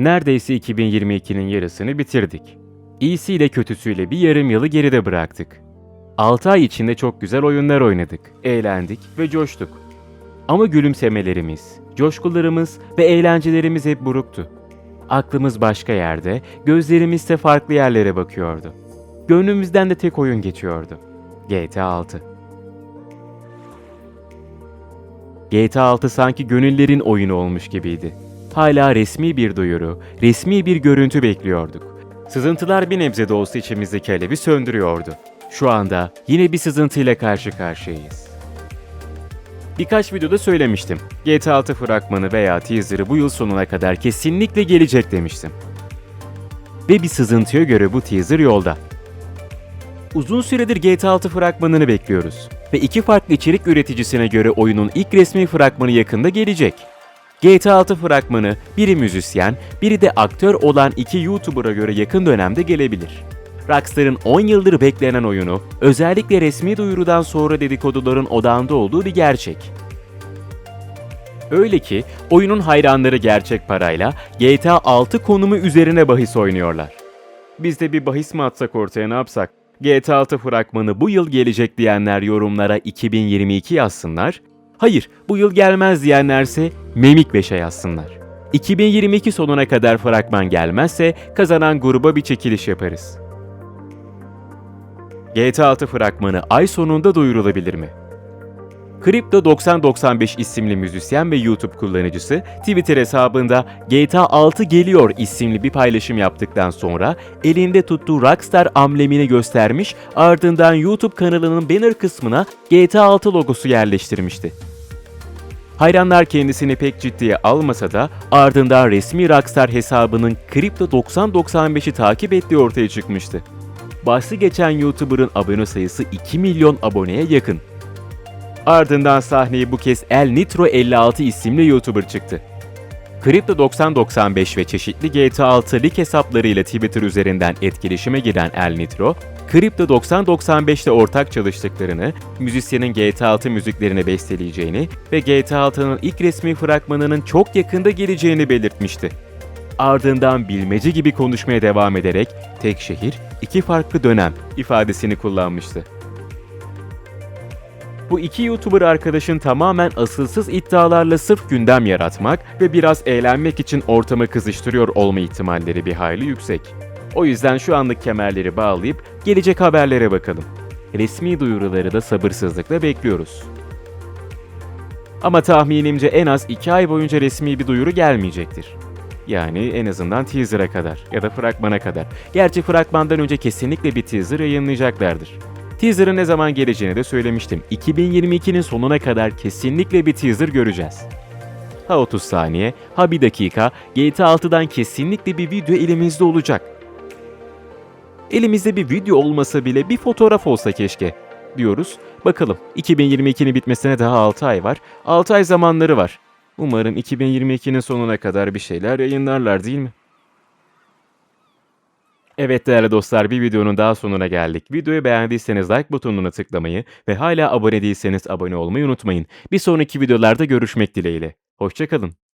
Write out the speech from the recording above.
Neredeyse 2022'nin yarısını bitirdik. İyisiyle kötüsüyle bir yarım yılı geride bıraktık. 6 ay içinde çok güzel oyunlar oynadık, eğlendik ve coştuk. Ama gülümsemelerimiz, coşkularımız ve eğlencelerimiz hep buruktu. Aklımız başka yerde, gözlerimiz de farklı yerlere bakıyordu. Gönlümüzden de tek oyun geçiyordu. GTA 6. GTA 6 sanki gönüllerin oyunu olmuş gibiydi. Hala resmi bir duyuru, resmi bir görüntü bekliyorduk. Sızıntılar bir nebze de olsa içimizdeki alevi söndürüyordu. Şu anda yine bir sızıntıyla karşı karşıyayız. Birkaç videoda söylemiştim. GTA 6 fragmanı veya teaser'ı bu yıl sonuna kadar kesinlikle gelecek demiştim. Ve bir sızıntıya göre bu teaser yolda. Uzun süredir GTA 6 fragmanını bekliyoruz. Ve iki farklı içerik üreticisine göre oyunun ilk resmi fragmanı yakında gelecek. GTA 6 fragmanı biri müzisyen, biri de aktör olan iki YouTuber'a göre yakın dönemde gelebilir. Rockstar'ın 10 yıldır beklenen oyunu, özellikle resmi duyurudan sonra dedikoduların odağında olduğu bir gerçek. Öyle ki oyunun hayranları gerçek parayla GTA 6 konumu üzerine bahis oynuyorlar. Biz de bir bahis mi atsak ortaya ne yapsak? GTA 6 fragmanı bu yıl gelecek diyenler yorumlara 2022 yazsınlar. Hayır, bu yıl gelmez diyenlerse Memik 5'e yazsınlar. 2022 sonuna kadar fragman gelmezse kazanan gruba bir çekiliş yaparız. GTA 6 fragmanı ay sonunda duyurulabilir mi? Crypto 9095 isimli müzisyen ve YouTube kullanıcısı Twitter hesabında GTA 6 geliyor isimli bir paylaşım yaptıktan sonra elinde tuttuğu Rockstar amblemini göstermiş ardından YouTube kanalının banner kısmına GTA 6 logosu yerleştirmişti. Hayranlar kendisini pek ciddiye almasa da ardından resmi Rockstar hesabının Crypto 9095'i takip ettiği ortaya çıkmıştı. Bahsi geçen YouTuber'ın abone sayısı 2 milyon aboneye yakın. Ardından sahneye bu kez El Nitro 56 isimli YouTuber çıktı. Crypto 9095 ve çeşitli GTA 6 lig hesaplarıyla Twitter üzerinden etkileşime giren El Nitro, Crypto 9095 ile ortak çalıştıklarını, müzisyenin GTA 6 müziklerini besteleyeceğini ve GTA 6'nın ilk resmi fragmanının çok yakında geleceğini belirtmişti. Ardından bilmece gibi konuşmaya devam ederek tek şehir, iki farklı dönem ifadesini kullanmıştı. Bu iki YouTuber arkadaşın tamamen asılsız iddialarla sırf gündem yaratmak ve biraz eğlenmek için ortamı kızıştırıyor olma ihtimalleri bir hayli yüksek. O yüzden şu anlık kemerleri bağlayıp gelecek haberlere bakalım. Resmi duyuruları da sabırsızlıkla bekliyoruz. Ama tahminimce en az 2 ay boyunca resmi bir duyuru gelmeyecektir. Yani en azından teaser'a kadar ya da fragmana kadar. Gerçi fragmandan önce kesinlikle bir teaser yayınlayacaklardır. Teaser'ın ne zaman geleceğini de söylemiştim. 2022'nin sonuna kadar kesinlikle bir teaser göreceğiz. Ha 30 saniye, ha 1 dakika, GTA 6'dan kesinlikle bir video elimizde olacak. Elimizde bir video olmasa bile bir fotoğraf olsa keşke diyoruz. Bakalım 2022'nin bitmesine daha 6 ay var. 6 ay zamanları var. Umarım 2022'nin sonuna kadar bir şeyler yayınlarlar değil mi? Evet değerli dostlar bir videonun daha sonuna geldik. Videoyu beğendiyseniz like butonuna tıklamayı ve hala abone değilseniz abone olmayı unutmayın. Bir sonraki videolarda görüşmek dileğiyle. Hoşçakalın.